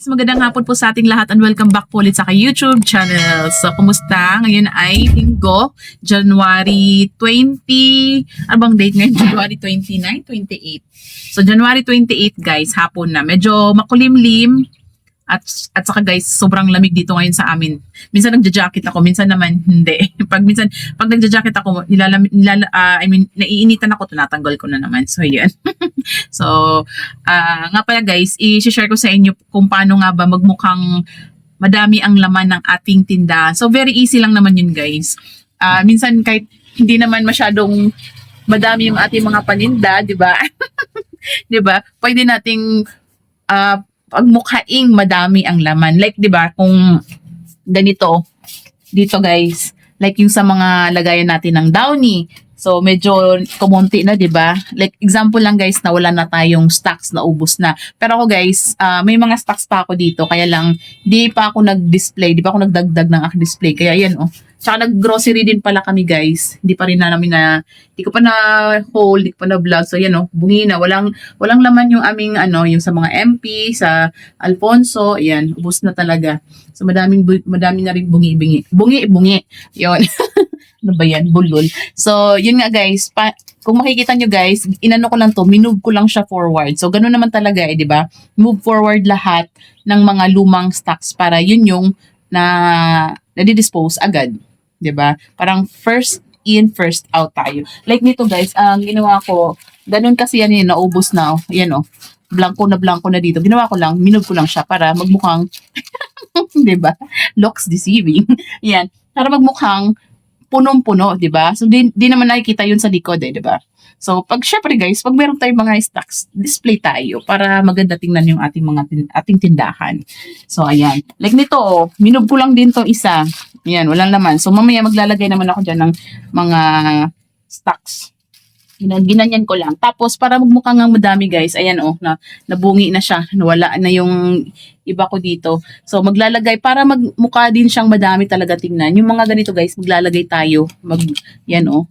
Guys, magandang hapon po sa ating lahat and welcome back po ulit sa YouTube channel. So, kumusta? Ngayon ay linggo, January 20, ano bang date ngayon? January 29, 28. So, January 28 guys, hapon na. Medyo makulimlim at at saka guys, sobrang lamig dito ngayon sa amin. Minsan nagja-jacket ako, minsan naman hindi. pag minsan pag nagja-jacket ako, nilalam, nilala, ah, I mean, naiinitan ako, tinatanggal ko na naman. So, yan. so, ah, nga pala guys, i-share ko sa inyo kung paano nga ba magmukhang madami ang laman ng ating tindahan. So, very easy lang naman yun guys. Ah, minsan kahit hindi naman masyadong madami yung ating mga paninda, di ba? di ba? Pwede nating ah, pagmukhaing madami ang laman. Like, di ba, kung ganito, dito guys, like yung sa mga lagayan natin ng downy, so medyo kumonti na, di ba? Like, example lang guys, na wala na tayong stocks na ubos na. Pero ako guys, ah, may mga stocks pa ako dito, kaya lang, di pa ako nag-display, di pa ako nagdagdag ng aking display, kaya yan oh. Tsaka nag-grocery din pala kami guys. Hindi pa rin na namin na, hindi ko pa na hold, hindi ko pa na vlog. So yan oh, bungi na. Walang, walang laman yung aming ano, yung sa mga MP, sa Alfonso, yan, ubos na talaga. So madaming, madami na rin bungi-bungi. Bungi-bungi. Yun. ano ba yan? Bulol. So, yun nga guys, pa, kung makikita nyo guys, inano ko lang to, minove ko lang siya forward. So, ganun naman talaga eh, di ba? Move forward lahat ng mga lumang stocks para yun yung na nadi-dispose agad. 'Di ba? Parang first in, first out tayo. Like nito guys, ang ginawa ko, ganun kasi yan yun, naubos na. Yan oh. Blanco na blanco na dito. Ginawa ko lang, minove ko lang siya para magmukhang, 'di ba? Looks deceiving. yan. Para magmukhang punong-puno, 'di ba? So di, di naman nakikita 'yun sa likod eh, 'di ba? So, pag syempre guys, pag meron tayong mga stocks, display tayo para maganda tingnan yung ating mga tin- ating tindahan. So, ayan. Like nito, oh, minove ko lang din to isa. Ayan, walang laman. So, mamaya maglalagay naman ako dyan ng mga stocks. Ginan- Ginanyan ko lang. Tapos, para magmukha nga madami guys, ayan oh, na, nabungi na siya. Nawala na yung iba ko dito. So, maglalagay, para magmukha din siyang madami talaga tingnan. Yung mga ganito guys, maglalagay tayo. Mag, yan oh.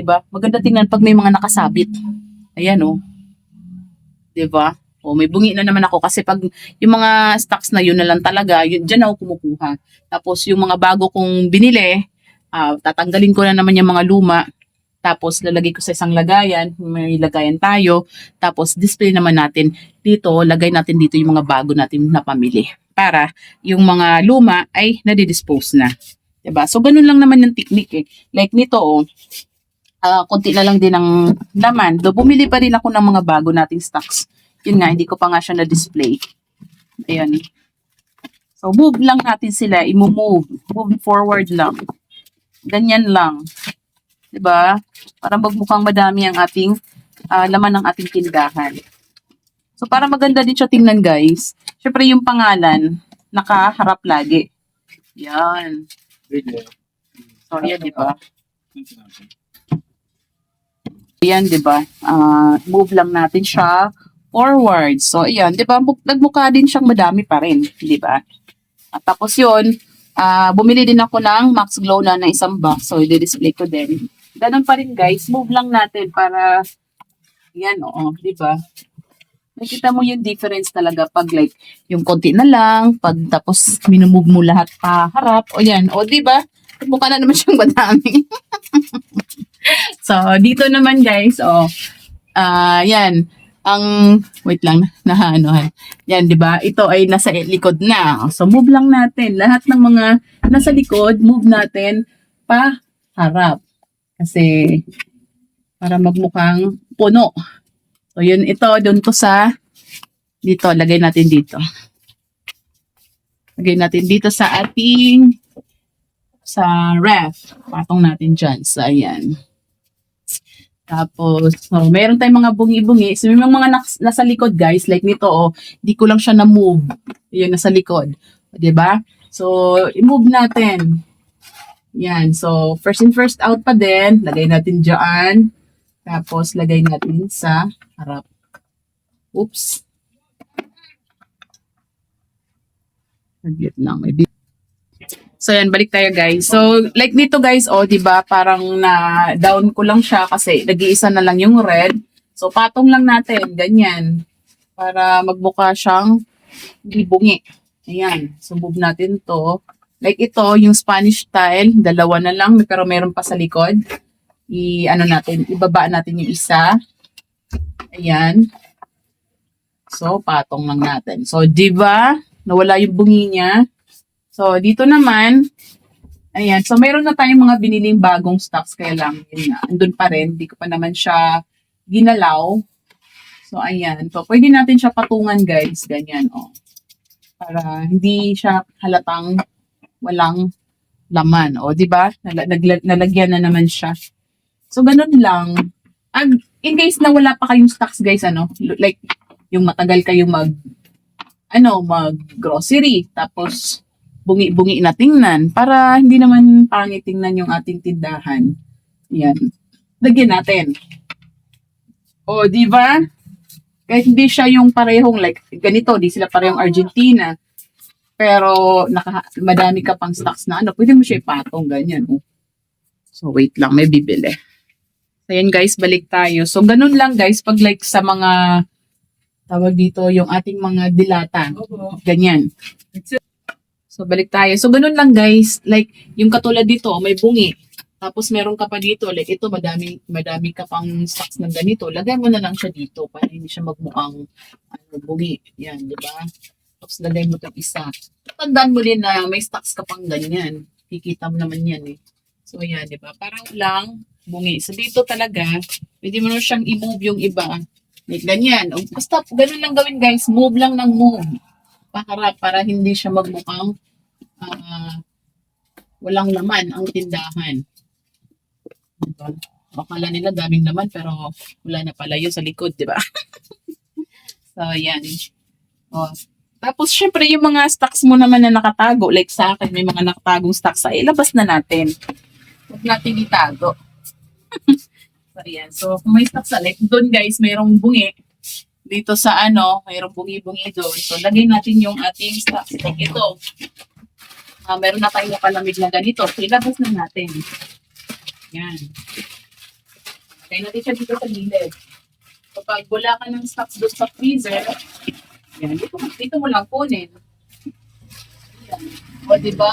ba? Maganda tingnan pag may mga nakasabit. Ayan oh. ba? O may bungi na naman ako kasi pag yung mga stocks na yun na lang talaga, yun diyan ako kumukuha. Tapos yung mga bago kong binili, ah, tatanggalin ko na naman yung mga luma. Tapos lalagay ko sa isang lagayan, may lagayan tayo. Tapos display naman natin dito, lagay natin dito yung mga bago natin na pamili. Para yung mga luma ay nadidispose na. 'Di ba? So ganun lang naman yung technique eh. Like nito oh, ah konti na lang din ng laman. Do bumili pa rin ako ng mga bago nating stocks. Yun nga, hindi ko pa nga siya na-display. Ayan. So, move lang natin sila. I-move. Move forward lang. Ganyan lang. 'Di ba? Para magmukhang madami ang ating ah, laman ng ating tindahan. So, para maganda din siya tingnan, guys. Syempre, yung pangalan, nakaharap lagi. Yan. So, yan, di ba? Yan, di ba? Ah, move lang natin siya forward. So, ayan, di ba? Mu- Nagmukha din siyang madami pa rin, di ba? At tapos yun, ah, bumili din ako ng Max Glow na na isang box. So, i-display ko din. Ganun pa rin, guys. Move lang natin para, yan, oo, di ba? Nakita mo yung difference talaga pag like, yung konti na lang, pag tapos minumove mo lahat pa harap, o yan, o di ba? Mukha na naman siyang madami. so, dito naman guys, oh, ah, yan, ang, wait lang, nahaanohan. Yan, di ba? Ito ay nasa likod na. So, move lang natin. Lahat ng mga nasa likod, move natin pa harap. Kasi, para magmukhang puno. So, yun, ito, doon to sa, dito, lagay natin dito. Lagay natin dito sa ating, sa ref. Patong natin dyan. So, ayan. Tapos, so, meron tayong mga bungi-bungi. So, may mga nas- nasa likod, guys. Like nito, oh. Di ko lang siya na-move. Yun, nasa likod. Ba? So, i-move natin. Yan. So, first in, first out pa din. Lagay natin dyan. Tapos, lagay natin sa harap. Oops. Saglit lang. May So, yan, balik tayo guys. So, like nito guys, oh, di ba parang na down ko lang siya kasi nag-iisa na lang yung red. So, patong lang natin, ganyan. Para magbuka siyang hindi bungi. Ayan. Move natin to. Like ito, yung Spanish style, dalawa na lang, pero meron pa sa likod. I, ano natin, ibaba natin yung isa. Ayan. So, patong lang natin. So, di ba? Nawala yung bungi niya. So, dito naman, ayan. So, meron na tayong mga biniling bagong stocks. Kaya lang, yun na. Andun pa rin. Hindi ko pa naman siya ginalaw. So, ayan. So, pwede natin siya patungan, guys. Ganyan, oh. Para hindi siya halatang walang laman. O, di ba? Nalagyan na naman siya. So, ganun lang. Ag, in case na wala pa kayong stocks, guys, ano, like, yung matagal kayong mag, ano, mag grocery, tapos, bungi-bungi na tingnan, para hindi naman pangit tingnan yung ating tindahan. Yan. Lagyan natin. O, di ba? Kahit hindi siya yung parehong, like, ganito, di sila parehong Argentina. Pero, naka, madami ka pang stocks na ano, pwede mo siya ipatong, ganyan. Oh. So, wait lang, may bibili. So, yan guys, balik tayo. So, ganun lang guys, pag like sa mga, tawag dito, yung ating mga dilata. Ganyan. So, balik tayo. So, ganun lang guys, like, yung katulad dito, may bungi. Tapos, meron ka pa dito, like ito, madami, madami ka pang stocks ng ganito. Lagay mo na lang siya dito para hindi siya magmukhang ano, bungi. Yan, di ba? Tapos, lagay mo itong isa. Tandaan mo din na may stocks ka pang ganyan. Kikita mo naman yan eh. So, ayan, di ba? Parang lang bungi. So, dito talaga, pwede mo na siyang i-move yung iba. Like, ganyan. O, basta, ganun lang gawin, guys. Move lang ng move. Para, para hindi siya magmukhang ah, walang laman ang tindahan. Diba? Akala nila daming laman, pero wala na pala yun sa likod, di ba? so, ayan. O, tapos, syempre, yung mga stocks mo naman na nakatago, like sa akin, may mga nakatagong stocks, ay ilabas na natin. Huwag natin itago. so, ayan. So, kung may stocks sa like, doon guys, mayroong bungi. Dito sa ano, mayroong bungi-bungi doon. So, lagay natin yung ating stocks. Like ito. Ah, meron na tayong palamig na ganito. So, ilabas na natin. Yan. Lagay natin siya dito sa gilid. So, pag wala ka ng stocks doon sa freezer, yan, dito, dito mo lang kunin. Yan. O, di ba?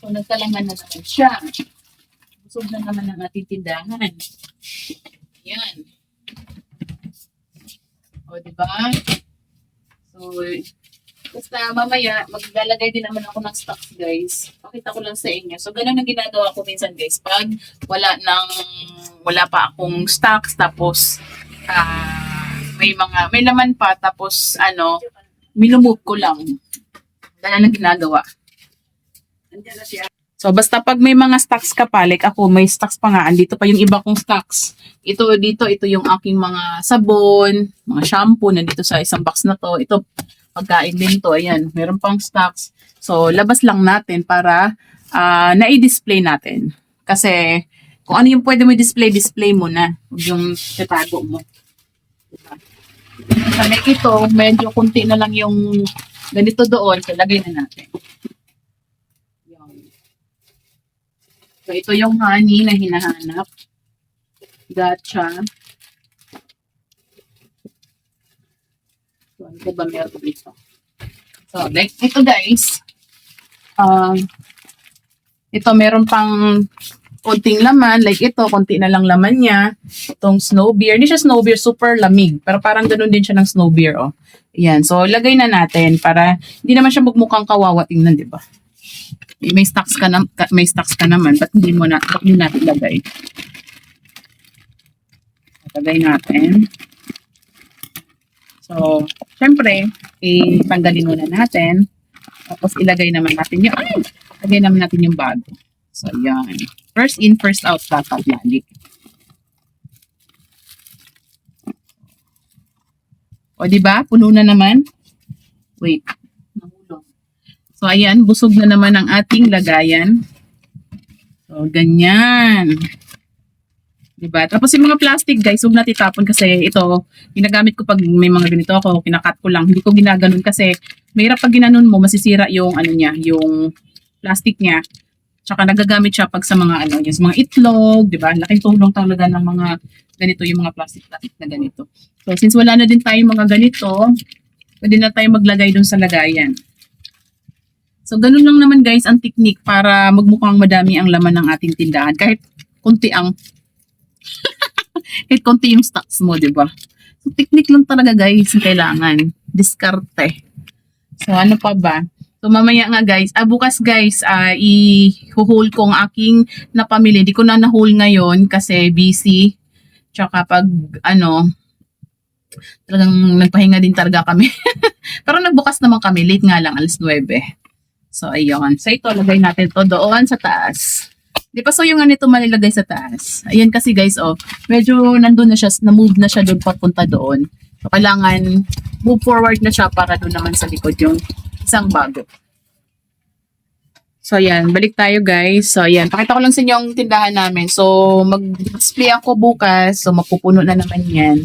So, nagkalaman na naman siya. Busog na naman ang ating tindahan. Yan. O, di ba? So, basta mamaya, maglalagay din naman ako ng stocks, guys. Pakita ko lang sa inyo. So, ganun ang ginagawa ko minsan, guys. Pag wala nang, wala pa akong stocks, tapos, ah, may mga, may laman pa, tapos, ano, minumove ko lang. Ganun ang ginagawa. So, basta pag may mga stocks ka pa, like ako, may stocks pa nga, andito pa yung iba kong stocks. Ito, dito, ito yung aking mga sabon, mga shampoo, nandito sa isang box na to. Ito, pagkain din to, ayan, meron pang stocks. So, labas lang natin para ah, na-display natin. Kasi, kung ano yung pwede mo display, display mo na. Yung tatago mo. Diba? Like ito, medyo kunti na lang yung ganito doon, so lagay na natin. Yan. So, ito yung honey na hinahanap. Gotcha. So, ano ba meron dito? So, like, ito guys. Um, ito meron pang konting laman. Like ito, konti na lang laman niya. Itong snow beer. Hindi siya snow beer, super lamig. Pero parang ganun din siya ng snow beer, oh. Yan. So, lagay na natin para hindi naman siya magmukhang kawawa tingnan, di ba? May stocks ka na, may stocks ka naman. Ba't hindi mo na, ba't hindi natin lagay? Lagay natin. So, syempre, itanggalin muna natin. Tapos, ilagay naman natin yung, ay! Lagay naman natin yung bago. So, yan. First in, first out dapat lagi. O, di ba? Puno na naman. Wait. So, ayan. Busog na naman ang ating lagayan. So, ganyan. Diba? Tapos yung mga plastic, guys, huwag natin tapon kasi ito, ginagamit ko pag may mga ganito ako, kinakat ko lang. Hindi ko ginaganon kasi mahirap pag ginanon mo, masisira yung ano niya, yung plastic niya. Tsaka nagagamit siya pag sa mga ano, yung mga itlog, 'di ba? Laking tulong talaga ng mga ganito yung mga plastic plastic na ganito. So since wala na din tayong mga ganito, pwede na tayo maglagay dun sa lagayan. So, ganun lang naman guys ang technique para magmukhang madami ang laman ng ating tindahan. Kahit konti ang kahit konti yung stocks mo, di ba? So, technique lang talaga guys ang kailangan. Diskarte. So, ano pa ba? So, mamaya nga guys, ah, bukas guys, ah, i-haul ko ang aking napamili. Hindi ko na na-haul ngayon kasi busy. Tsaka pag, ano, talagang nagpahinga din talaga kami. Pero nagbukas naman kami, late nga lang, alas 9. So, ayun. So, ito, lagay natin to doon sa taas. Di pa so yung ganito malilagay sa taas. Ayan kasi guys, oh, medyo nandun na siya, na-move na siya doon papunta doon. So, kailangan move forward na siya para doon naman sa likod yung isang bago. So, ayan. Balik tayo, guys. So, ayan. Pakita ko lang sa inyo ang tindahan namin. So, mag-display ako bukas. So, mapupuno na naman yan.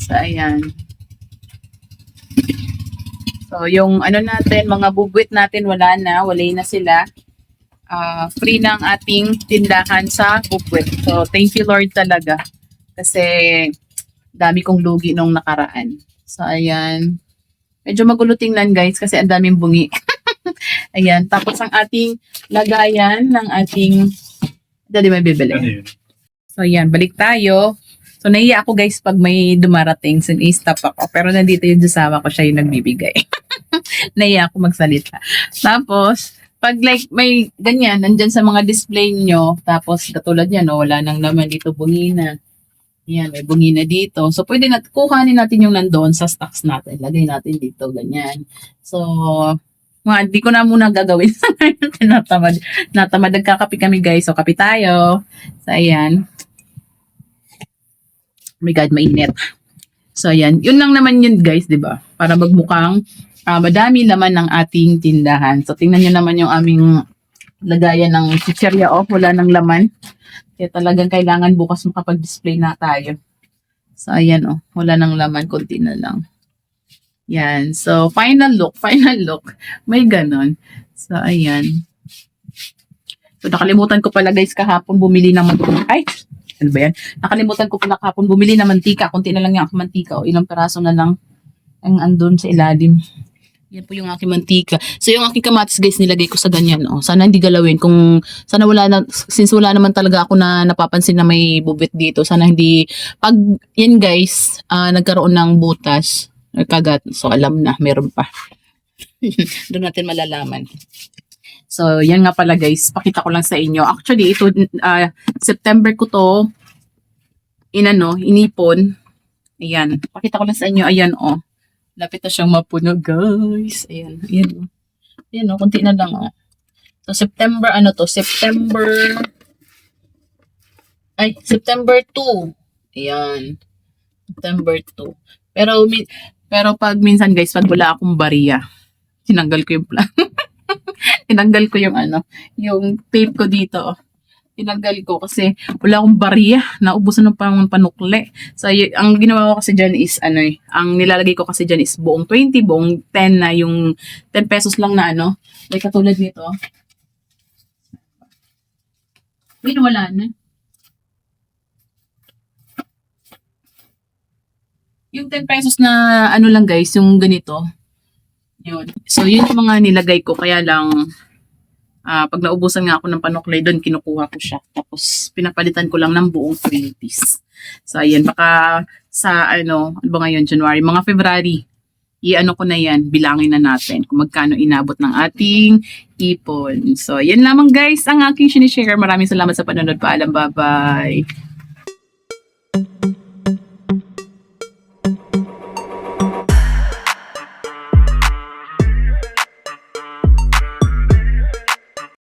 So, ayan. So, yung ano natin, mga bubwit natin, wala na. Walay na sila. Ah, free ang ating tindahan sa bubwit. So, thank you, Lord, talaga. Kasi, dami kong lugi nung nakaraan. So, ayan. Medyo magulo tingnan, guys, kasi ang daming bungi. ayan. Tapos, ang ating lagayan ng ating... Dali may bibili. Ano yun? So, ayan, balik tayo. So, naiya ako guys pag may dumarating, sin stop ako. Pero nandito yung kasama ko, siya yung nagbibigay. naiya ako magsalita. Tapos, pag like may ganyan, nandyan sa mga display nyo, tapos katulad yan, oh, wala nang naman dito bungina. Yan, may bungina dito. So, pwede natin, kuhanin natin yung nandoon sa stocks natin. Lagay natin dito, ganyan. So, mga, di ko na muna gagawin. Tinatamad. Natamad nagkakapi kami guys. So, kapi tayo. So, ayan. Oh my God, mainit. So, ayan. Yun lang naman yun, guys, di ba? Para magmukhang ah, madami laman ng ating tindahan. So, tingnan nyo naman yung aming lagayan ng chicherya off. Wala ng laman. Kaya talagang kailangan bukas makapag-display na tayo. So, ayan, oh. Wala ng laman. Kunti na lang. Yan. So, final look. Final look. May ganon. So, ayan. So, nakalimutan ko pala guys kahapon bumili ng mantika. Ay! Ano ba yan? Nakalimutan ko pala kahapon bumili ng mantika. Kunti na lang yung mantika. O ilang peraso na lang ang andun sa ilalim. Yan po yung aking mantika. So, yung aking kamatis guys, nilagay ko sa ganyan. Oh. Sana hindi galawin. Kung, sana wala na, since wala naman talaga ako na napapansin na may bubit dito, sana hindi, pag, yan guys, ah, nagkaroon ng butas, kagat, so alam na, meron pa. Doon natin malalaman. So, yan nga pala guys, pakita ko lang sa inyo. Actually, ito, ah, September ko to, inano, inipon. Ayan, pakita ko lang sa inyo, ayan oh. Lapit na siyang mapuno, guys. Ayan, ayan oh. Ayan oh, kunti na lang oh. So, September, ano to? September, ay, September 2. Ayan. September 2. Pero, mi- pero pag minsan guys, pag wala akong bariya, tinanggal ko yung plan. tinanggal ko yung ano, yung tape ko dito. oh. Tinanggal ko kasi wala akong bariya. Naubusan ng pang panukle. So, ang ginawa ko kasi dyan is, ano eh, ang nilalagay ko kasi dyan is buong 20, buong 10 na yung 10 pesos lang na ano. Like katulad nito. Wait, wala na. Yung 10 pesos na ano lang guys, yung ganito. Yun. So, yun yung mga nilagay ko. Kaya lang, ah pag naubusan nga ako ng panuklay doon, kinukuha ko siya. Tapos, pinapalitan ko lang ng buong 20s. So, ayan. Baka sa, ano, ano ba ngayon, January, mga February, i-ano ko na yan, bilangin na natin kung magkano inabot ng ating ipon. So, yan lamang guys ang aking sinishare. Maraming salamat sa panonood. Paalam, bye-bye.